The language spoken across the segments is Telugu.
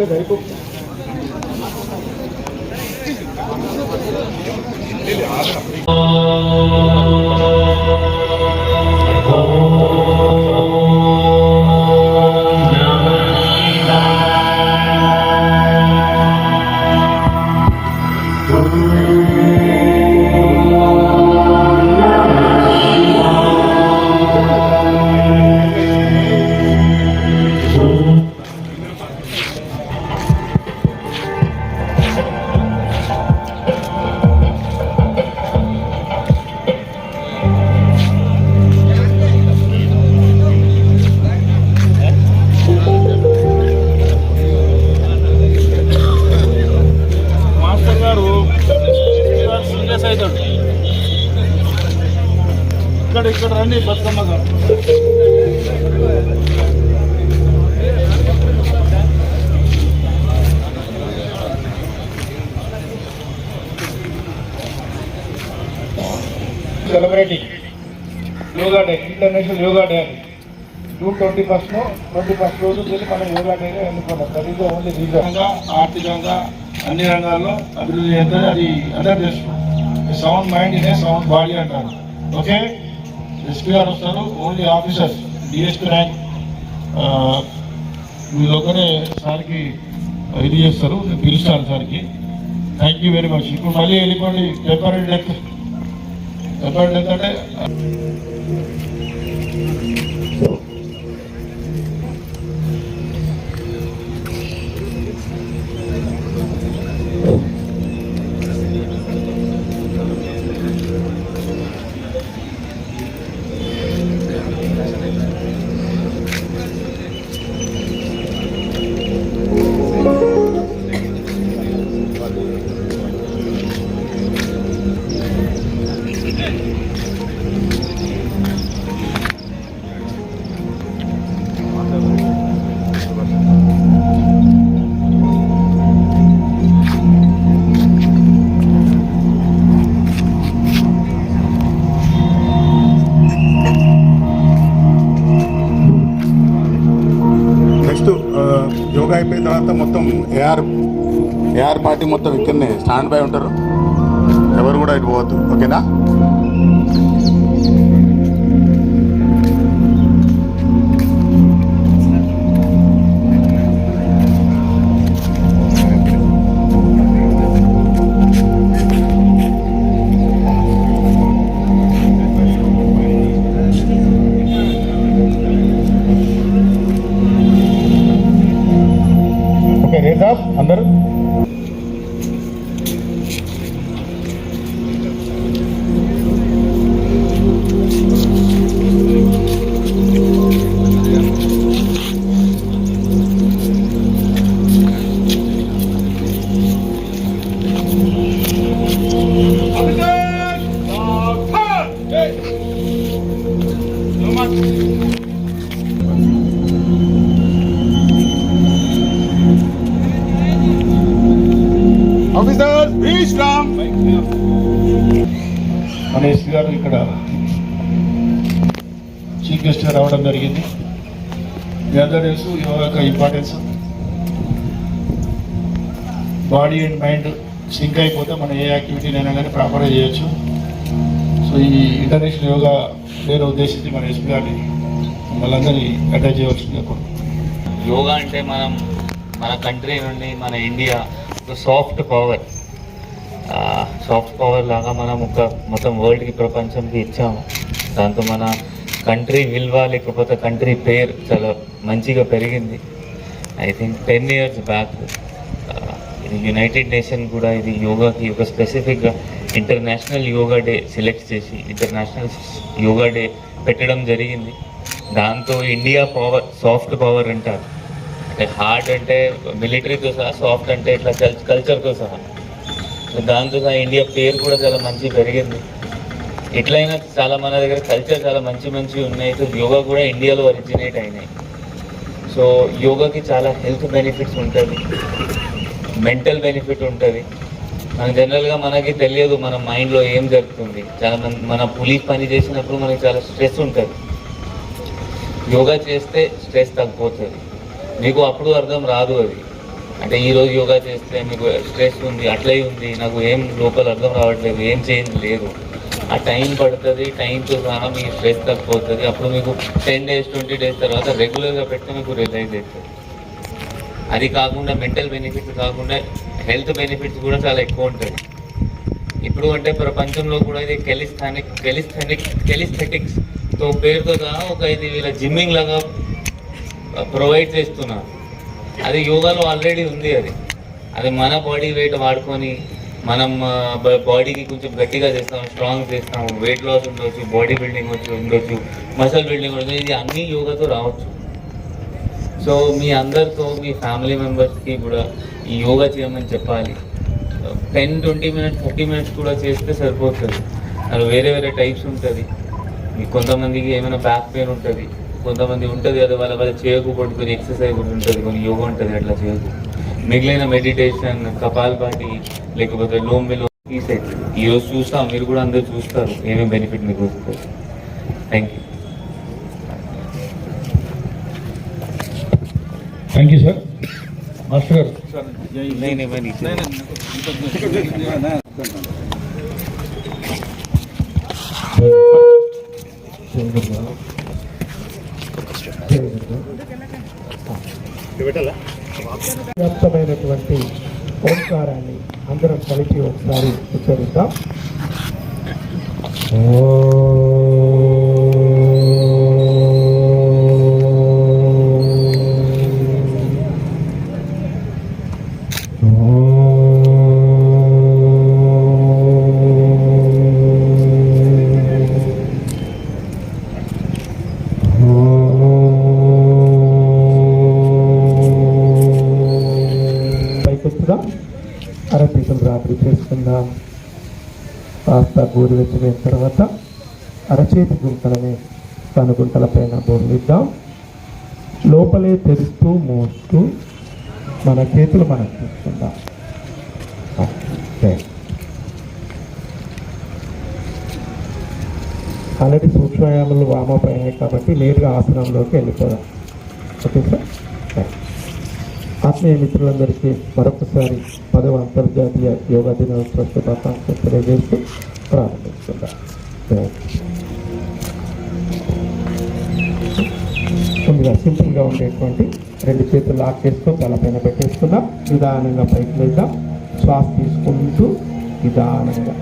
ఇంకా సరిపోతుంది మాస్టర్ రండి బతుకమ్మ గారు. Celebrating yoga day international yoga day అని June twenty first twenty first రోజు వెళ్ళి మనం యోగా డేగా ఎన్నుకున్నాం దట్ ఈస్ ఓన్లీ రీజన్ ఆర్థికంగా అన్ని రంగాల్లో అభివృద్ధి చేస్తే అది అందరు చేస్తున్నాం సౌండ్ మైండ్ ఇదే సౌండ్ బాడీ అంటారు. ఓకే ఎస్పీ గారు వస్తారు ఓన్లీ ఆఫీసర్స్ డిఎస్పీ ర్యాంక్. మీరు ఒకరే సార్కి ఇది చేస్తారు నేను పిలుస్తాను సార్కి. థ్యాంక్ యూ వెరీ మచ్ ఇప్పుడు మళ్ళీ వెళ్ళిపోండి పేపర్ డెత్ పేపర్ డెత్ అంటే యోగా అయిపోయిన తర్వాత మొత్తం ఏఆర్ ఏఆర్ పార్టీ మొత్తం ఇక్కడనే స్టాండ్ బై ఉంటారు. ఎవరు కూడా ఇటు పోవద్దు. ఓకేనా? గెస్ట్గా జరిగింది. మీ అందరూ తెలుసు యోగా యొక్క importance body and mind sync అయిపోతే మనం ఏ యాక్టివిటీనైనా కానీ ప్రాపర్గా చేయొచ్చు. సో ఈ ఇంటర్నేషనల్ యోగా నేను ఉద్దేశించి మన ఎస్పీ గారిని వాళ్ళందరినీ అటాచ్ చేయవలసింది కోరుకుంటున్నాను యోగా అంటే మనం మన కంట్రీ నుండి మన ఇండియా ఒక సాఫ్ట్ పవర్ సాఫ్ట్ పవర్ లాగా మనం ఒక మొత్తం వరల్డ్కి ప్రపంచంకి ఇచ్చాము. దాంతో మన కంట్రీ విలువ లేకపోతే కంట్రీ పేరు చాలా మంచిగా పెరిగింది. I think ten years back ఇది యునైటెడ్ నేషన్ కూడా ఇది యోగాకి ఒక స్పెసిఫిక్గా ఇంటర్నేషనల్ యోగా డే సెలెక్ట్ చేసి ఇంటర్నేషనల్ యోగా డే పెట్టడం జరిగింది. దాంతో ఇండియా పవర్ సాఫ్ట్ పవర్ అంటారు. అంటే హార్డ్ అంటే మిలిటరీతో సహా సాఫ్ట్ అంటే ఇట్లా కల్చర్తో సహా. దాంతో సహా ఇండియా పేరు కూడా చాలా మంచి పెరిగింది. ఎట్లయినా చాలా మన దగ్గర కల్చర్ చాలా మంచి మంచివి ఉన్నాయి. సో యోగా కూడా ఇండియాలో ఒరిజినేట్ అయినాయి. సో యోగాకి చాలా హెల్త్ బెనిఫిట్స్ ఉంటుంది. మెంటల్ బెనిఫిట్ ఉంటుంది. మన జనరల్గా మనకి తెలియదు మన మైండ్లో ఏం జరుగుతుంది. చాలా మంది మన పులిస్ పని చేసినప్పుడు మనకి చాలా స్ట్రెస్ ఉంటుంది. యోగా చేస్తే స్ట్రెస్ తగ్గిపోతుంది. మీకు అప్పుడు అర్థం రాదు అది. అంటే ఈరోజు యోగా చేస్తే మీకు స్ట్రెస్ ఉంది అట్లే ఉంది నాకు ఏం లోపల అర్థం రావట్లేదు ఏం చేంజ్ లేదు. ఆ టైం పడుతుంది టైంతో సహా మీ స్ట్రెస్ తగ్గిపోతుంది. అప్పుడు మీకు టెన్ డేస్ ట్వంటీ డేస్ తర్వాత రెగ్యులర్గా పెడితే మీకు రిలైజ్ అవుతుంది. అది కాకుండా మెంటల్ బెనిఫిట్స్ కాకుండా హెల్త్ బెనిఫిట్స్ కూడా చాలా ఎక్కువ ఉంటాయి. ఇప్పుడు అంటే ప్రపంచంలో కూడా ఇది కెలిస్థానిక్ కెలిస్థానిక్ కెలిస్థెటిక్స్తో పేరుతో సహా ఒక ఇది వీళ్ళ జిమ్మింగ్ లాగా ప్రొవైడ్ చేస్తున్నారు. అది యోగాలో ఆల్రెడీ ఉంది అది. అది మన బాడీ వెయిట్ వాడుకొని మనం బాడీకి కొంచెం గట్టిగా చేస్తాం స్ట్రాంగ్ చేస్తాం వెయిట్ లాస్ ఉండొచ్చు బాడీ బిల్డింగ్ వచ్చి ఉండొచ్చు మసల్ బిల్డింగ్ ఉండొచ్చు ఇది అన్నీ యోగాతో రావచ్చు. సో మీ అందరితో మీ ఫ్యామిలీ మెంబర్స్కి కూడా ఈ యోగా చేయమని చెప్పాలి. Ten twenty minutes thirty minutes కూడా చేస్తే సరిపోతుంది. అది వేరే వేరే టైప్స్ ఉంటుంది. మీ కొంతమందికి ఏమైనా బ్యాక్ పెయిన్ ఉంటుంది కొంతమంది ఉంటుంది అది వాళ్ళ వాళ్ళ చేయకు పడుకొని ఎక్సర్సైజ్ కూడా ఉంటుంది కొన్ని యోగా ఉంటుంది అట్లా చేయకు. మిగిలిన మెడిటేషన్ కపాల్పాటి లేకపోతే లోంబిలో ఈ రోజు చూస్తాం మీరు కూడా అందరూ చూస్తారు. ఏమేమి బెనిఫిట్ మీకు వస్తుంది? Thank you thank you sir master గారు. పెట్టాలా వ్యాప్తమైనటువంటి ఓంకారాన్ని అందరం కలిసి ఒకసారి ఉచ్చరిద్దాం. గోరువెచ్చమైన తర్వాత అరచేతి గుంటలని గుంటల పైన బోర్లిద్దాం లోపలే తెరుస్తూ మోస్తూ మన చేతులు మనం తీసుకుందాం ఆల్రెడీ సూక్ష్మయాములు వామప్ కాబట్టి నేరుగా ఆసనంలోకి వెళ్ళిపోదాం. Okay sir? ఆత్మీయ మిత్రులందరికీ మరొకసారి పదవ అంతర్జాతీయ యోగా దినోత్సవ శుభాకాంక్షలు తెలియజేస్తూ ప్రారంభిస్తున్నాం ముందుగా సింపుల్గా ఉండేటువంటి రెండు చేతులు లాక్ చేసుకొని తలపైన పెట్టేసుకుందాం. నిదానంగా పైకి వెళ్దాం శ్వాస తీసుకుంటూ నిదానంగా.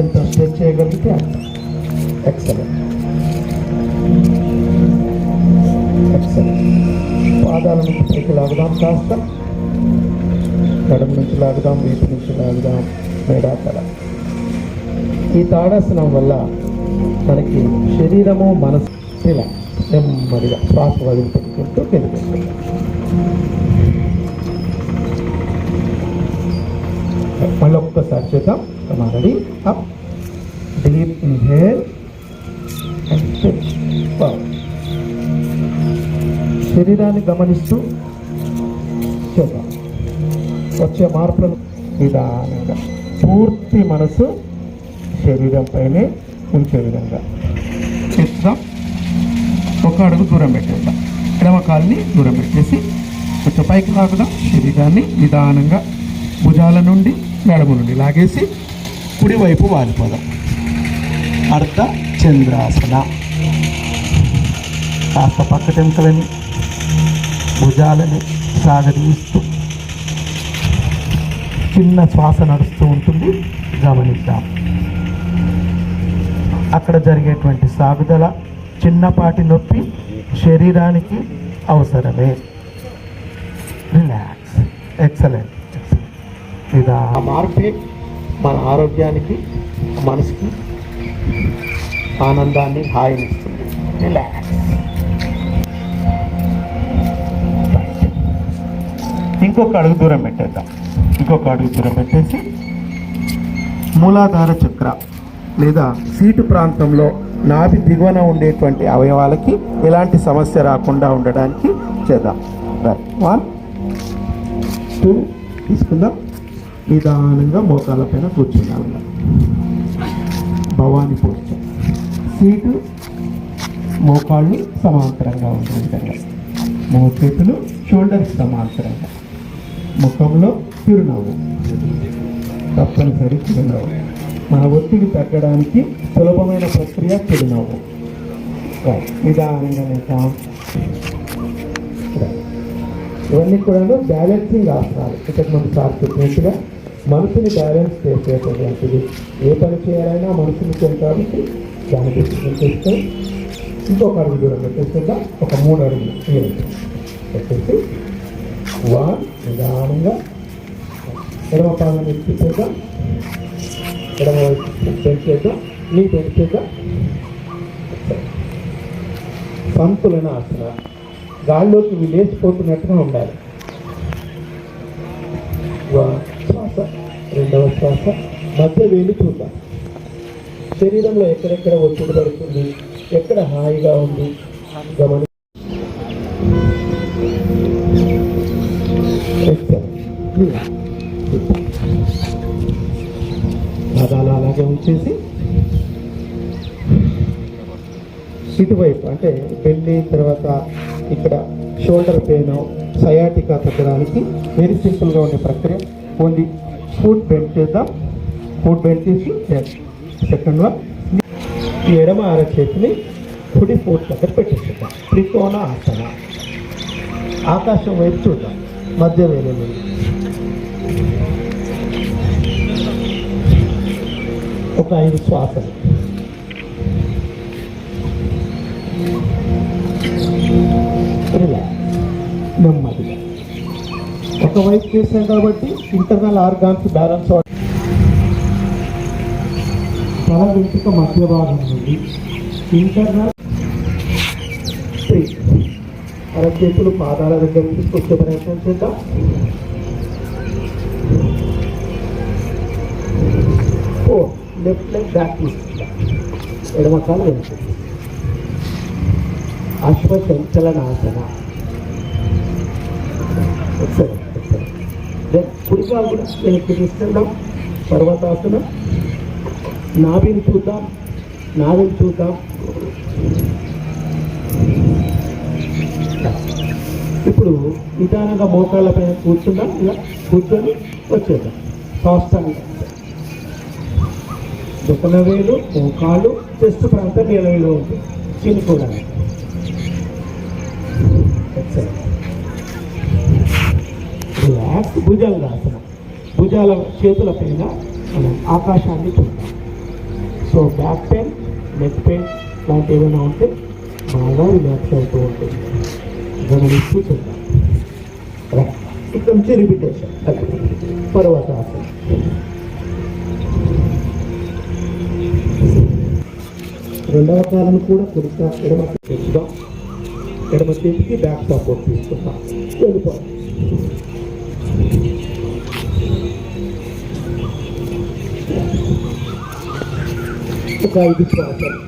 ఎంత స్ట్రెచ్ చేయగలిగితే అంత. ఎక్సలెంట్ ఎక్సలెంట్ పాదాల నుంచి పైకి లాగుదాం కాస్త. నడుము నుంచి లాగుదాం వీపు నుంచి లాగుదాం మేడాకడ ఈ తాడాసనం వల్ల మనకి శరీరము మనసు ఇలా నెమ్మదిగా శ్వాస వదిలిపెట్టుకుంటూ పెరుగుతుంది మళ్ళీ ఒక్కసారి చేద్దాం. Ready? Up. Deep inhale and శరీరాన్ని గమనిస్తూ చేద్దాం. వచ్చే మార్పులను నిదానంగా పూర్తి మనసు శరీరంపైనే ఉంచే విధంగా. చిత్రం ఒక అడుగు దూరం పెట్టేద్దాం. ఎడమ దూరం పెట్టేసి కొంచెం పైకి రాకుండా శరీరాన్ని నిదానంగా భుజాల నుండి నడుము నుండి లాగేసి కుడివైపు వాలిపోదాం. అర్ధ చంద్రాసన. కాస్త పక్కటెంకలని భుజాలని సాగదీస్తూ చిన్న శ్వాస నడుస్తూ ఉంటుంది. గమనిద్దాం. అక్కడ జరిగేటువంటి సాగుదల చిన్నపాటి నొప్పి శరీరానికి అవసరమే. రిలాక్స్ ఎక్సలెంట్ ఇది మార్పే మన ఆరోగ్యానికి మనసుకి ఆనందాన్ని హాయినిస్తుంది. రిలాక్స్ ఇంకొక అడుగు దూరం పెట్టేద్దాం. ఇంకొక అడుగు దూరం పెట్టేసి మూలాధార చక్ర లేదా సీటు ప్రాంతంలో నాభి దిగువన ఉండేటువంటి అవయవాలకి ఎలాంటి సమస్య రాకుండా ఉండడానికి చేద్దాం. రైట్. వన్ టూ తీసుకుందాం. నిదానంగా మోకాల పైన కూర్చున్నాం భవాని పోస్టర్ సీటు మోకాళ్ళు సమాంతరంగా ఉండే విధంగా మోచేతులు షోల్డర్స్ సమాంతరంగా. ముఖంలో చిరునవ్వు తప్పనిసరి చిరునవ్వు మన ఒత్తిడి తగ్గడానికి సులభమైన ప్రక్రియ చిరునవ్వు నిదానంగా లేక. ఇవన్నీ కూడా బ్యాలెన్సింగ్ ఆసనాలు ఇంతకు ముందు సార్ చెప్పినట్టుగా మనసుని బ్యాలెన్స్ చేసేటటువంటిది. ఏ పని చేయాలైనా మనసు ముఖ్యం కాబట్టి దాన్ని దృష్టి చేస్తే ఇంకొక అడుగు దూరం పెట్టేస్తుందా? ఒక మూడు అడుగులు. పెట్టేసి వన్ నిదానంగా ఎడమ పాదాన్ని ఎత్తిచేద్దాం ఎడమ వైపు చేద్దాం నీ బెండ్ చేద్దాం సంతులన ఆసన గాల్లోకి విలేసిపోతున్నట్టుగా ఉండాలి. శ్వాస. రెండవ శ్వాస. మధ్య వేలు చూద్దాం. శరీరంలో ఎక్కడెక్కడ ఒత్తిడి పడుతుంది? ఎక్కడ హాయిగా ఉంది? గమని పాదాలు వచ్చేసి ఇటువైపు అంటే పెళ్ళి తర్వాత ఇక్కడ షోల్డర్ పెయిన్ సయాటికా తగ్గడానికి వెరీ సింపుల్గా ఉండే ప్రక్రియ. ఓన్లీ ఫుడ్ బెండ్ చేద్దాం. ఫుడ్ బెండ్ చేసి సెకండ్ వన్ ఈ ఎడమ అరచేతిని కుడి ఫుట్ దగ్గర పెట్టేసేద్దాం త్రికోణ ఆసన. ఆకాశం వైపు చూద్దాం. మధ్య వేరే. ఒక ఐదు శ్వాసలు. నెమ్మదిగా. ఒకవైపు చేసాం కాబట్టి ఇంటర్నల్ ఆర్గాన్స్ బ్యాలెన్స్ తల వెంట్రుక మధ్య భాగం నుండి ఇంటర్నల్ అరచేతులు పాదాల దగ్గర తీసుకొచ్చే ప్రయత్నం చేద్దాం. ఫోర్ లెఫ్ట్ లెగ్ బ్యాక్ తీసుకుంటాం ఎడమ కాలు వెళ్తుంది అశ్వసంచలనాసన ఎక్సలెంట్ ఎక్సలెంట్ దెన్ కుడిగా కూడా వెనక్కి తీసుకెళ్దాం. పర్వతాసనం నాభిని చూద్దాం. నాభిని చూద్దాం. ఇప్పుడు నిదానంగా మోకాళ్ళ పైన కూర్చుందాం. ఇలా కూర్చొని వచ్చేద్దాం. సాష్టాంగ దుఃఖన వేలు మోకాళ్ళు చెస్ట్ ప్రాంతం నిలవిలో ఉంటుంది చిన్న కూడా రిలాక్స్ భుజాలు ఆసనం భుజాల చేతుల పైన మనం ఆకాశాన్ని చూద్దాం. So back pain neck pain లాంటి ఏమైనా ఉంటే బాగా రిలాక్స్ అవుతూ ఉంటుంది. గమనిస్తూ చూద్దాం. ఇక్కడ నుంచి రిపిటేషన్ పర్వత రెండవ కాలను కూడా కుడిక ఎడమ తెచ్చుదాం ఎడమ చేతికి బ్యాక్ సపోర్ట్ తీసుకుంటాం వెళ్ళిపో. ఒక ఐదు శ్వాసాలు